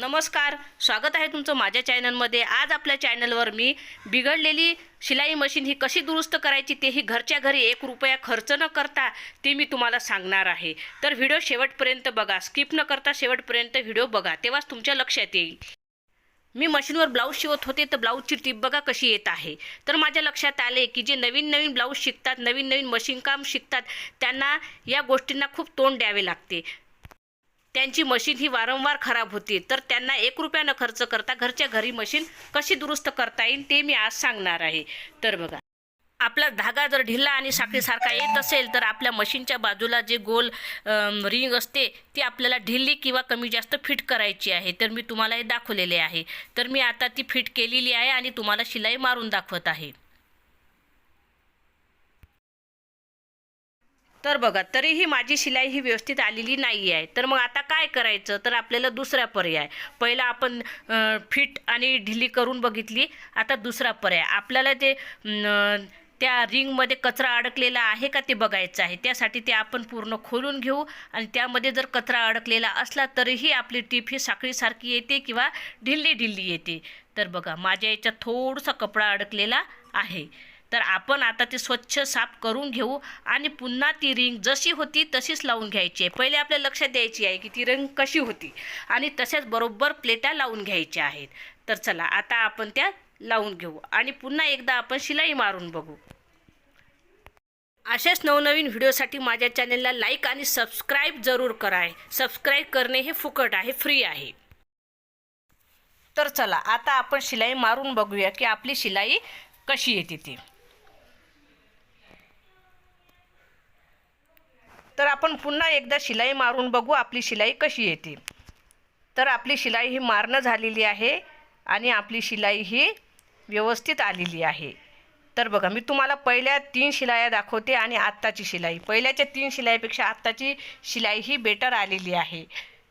नमस्कार स्वागत आहे तुमचं माझ्या चॅनलमध्ये. आज आपल्या चॅनलवर मी बिघडलेली शिलाई मशीन ही कशी दुरुस्त करायची तेही घरच्या घरी एक रुपया खर्च न करता ते मी तुम्हाला सांगणार आहे. तर व्हिडिओ शेवटपर्यंत बघा स्किप न करता शेवटपर्यंत व्हिडिओ बघा तेव्हाच तुमच्या लक्षात येईल. मी मशीनवर ब्लाऊज शिवत होते तर ब्लाऊजची टीप बघा कशी येत आहे. तर माझ्या लक्षात आले की जे नवीन नवीन ब्लाऊज शिकतात नवीन नवीन मशीन काम शिकतात त्यांना या गोष्टींना खूप तोंड द्यावे लागते. त्यांची मशीन ही वारंवार खराब होती. तर त्यांना एक रुपयानं खर्च करता घरच्या घरी मशीन कशी दुरुस्त करता येईल ते मी आज सांगणार आहे. तर बघा आपला धागा जर ढिला आणि साखळीसारखा येत असेल तर आपल्या मशीनच्या बाजूला जे गोल रिंग असते ती आपल्याला ढिली किंवा कमी जास्त फिट करायची आहे. तर मी तुम्हाला हे दाखवलेले आहे. तर मी आता ती फिट केलेली आहे आणि तुम्हाला शिलाई मारून दाखवत आहे. तर बघा तरीही माझी शिलाई ही व्यवस्थित आलेली नाही आहे तर मग आता काय करायचं? तर आपल्याला दुसरा पर्याय. पहिला आपण फिट आणि ढिली करून बघितली. आता दुसरा पर्याय. आपल्याला ते त्या रिंगमध्ये कचरा अडकलेला आहे का ते बघायचं आहे. त्यासाठी ते आपण पूर्ण खोलून घेऊ आणि त्यामध्ये जर कचरा अडकलेला असला तरीही आपली टीप ही साखळीसारखी येते किंवा ढिल्ली ढिल्ली येते. तर बघा माझ्या याच्यात थोडासा कपडा अडकलेला आहे. तर आपण आता ते स्वच्छ साफ करून घेऊ आणि पुन्हा ती रिंग जशी होती तशीच लावून घ्यायची आहे. पहिले आपल्या लक्षात द्यायची आहे की ती रिंग कशी होती आणि तशाच बरोबर प्लेटा लावून घ्यायच्या आहेत. तर चला आता आपण त्या लावून घेऊ आणि पुन्हा एकदा आपण शिलाई मारून बघू. अशाच नवनवीन व्हिडिओसाठी माझ्या चॅनलला लाईक आणि सबस्क्राईब जरूर करा सबस्क्राईब करणे हे फुकट आहे फ्री आहे. तर चला आता आपण शिलाई मारून बघूया की आपली शिलाई कशी येते ती. तर आपण पुन्हा एकदा शिलाई मारून बघू आपली शिलाई कशी येते. तर आपली शिलाई ही मारणं झालेली आहे आणि आपली शिलाई ही व्यवस्थित आलेली आहे. तर बघा मी तुम्हाला पहिल्या तीन शिलाया दाखवते आणि आत्ताची शिलाई. पहिल्याच्या तीन शिलाईपेक्षा आत्ताची शिलाई ही बेटर आलेली आहे.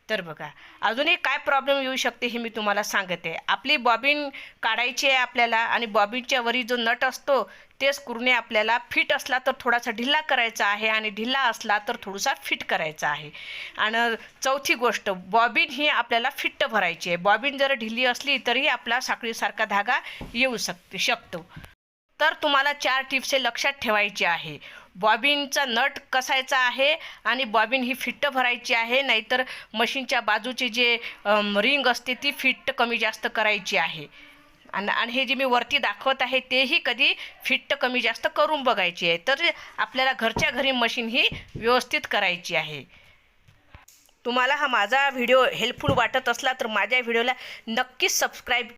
तर बघा अजूनही काय प्रॉब्लेम येऊ शकते हे मी तुम्हाला सांगते. आपली बॉबिन काढायची आहे आपल्याला आणि बॉबिनच्या वरी जो नट असतो ते स्क्रूने आपल्याला फिट असला तर थोडासा ढिल्ला करायचा आहे आणि ढिल्ला असला तर थोडासा फिट करायचा आहे. आणि चौथी गोष्ट बॉबिन ही आपल्याला फिट्ट भरायची आहे. बॉबिन जर ढिली असली तरी आपला साखळीसारखा धागा येऊ शकते शकतो. तर तुम्हाला चार टिप्स हे लक्षात ठेवायचे आहे. बॉबिनचा नट कसायचा आहे आणि बॉबिन ही फिट्ट भरायची आहे नाहीतर मशीनच्या बाजूची जे रिंग असते ती फिट्ट कमी जास्त करायची आहे. आणि आणि हे जे मी वरती दाखवत आहे तेही कधी फिट्ट कमी जास्त करून बघायची आहे. तर आपल्याला घरच्या घरी मशीन ही व्यवस्थित करायची आहे. तुम्हाला हा माझा व्हिडिओ हेल्पफुल वाटत असला तर माझ्या व्हिडिओला नक्कीच सबस्क्राईब